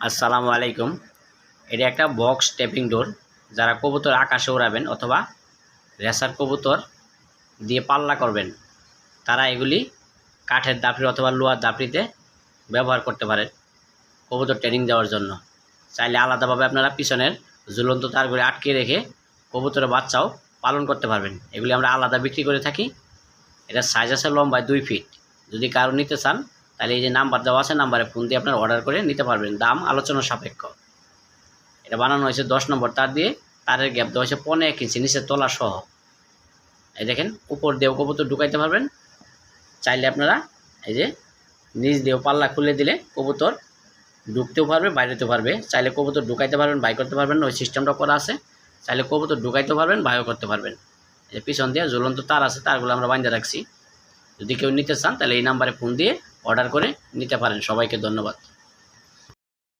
আসসালামু আলাইকুম। এটা একটা বক্স টেপিং ডোর যারা কবুতর আকাশে উড়াবেন অথবা রেসার কবুতর দিয়ে পাল্লা করবেন, তারা এগুলি কাঠের দাপড়ি অথবা লোহার দাপড়িতে ব্যবহার করতে পারেন কবুতর ট্রেনিং দেওয়ার জন্য। চাইলে আলাদাভাবে আপনারা পিছনের ঝুলন্ত তারগুলি আটকে রেখে কবুতরের বাচ্চাও পালন করতে পারবেন। এগুলি আমরা আলাদা বিক্রি করে থাকি। এটা সাইজ আছে লম্বায় দুই ফিট যদি কারও নিতে চান তাহলে এই যে নাম্বার দেওয়া আছে, নাম্বারে ফোন দিয়ে আপনার অর্ডার করে নিতে পারবেন। দাম আলোচনা সাপেক্ষ। এটা বানানো হয়েছে দশ নম্বর তার দিয়ে। তারের গ্যাপ দেওয়া হয়েছে পনেরো এক ইঞ্চি নিচে তলা সহ। এই দেখেন, উপর দিয়েও কবুতর ঢুকাইতে পারবেন। চাইলে আপনারা এই যে নিচ দিয়েও পাল্লা খুলে দিলে কবুতর ঢুকতেও পারবে, বাইরেতেও পারবে। চাইলে কবুতর ঢুকাইতে পারবেন, বাই করতে পারবেন, ওই সিস্টেমটা করা আছে। চাইলে কবুতর ঢুকাইতেও পারবেন, বাইও করতে পারবেন। এই পিছন দিয়ে ঝুলন্ত তার আছে, তারগুলো আমরা বাঁধে রাখছি। যদি কেউ নিতে চান, তাহলে এই নাম্বারে ফোন দিয়ে অর্ডার করে নিতে পারেন। সবাইকে ধন্যবাদ।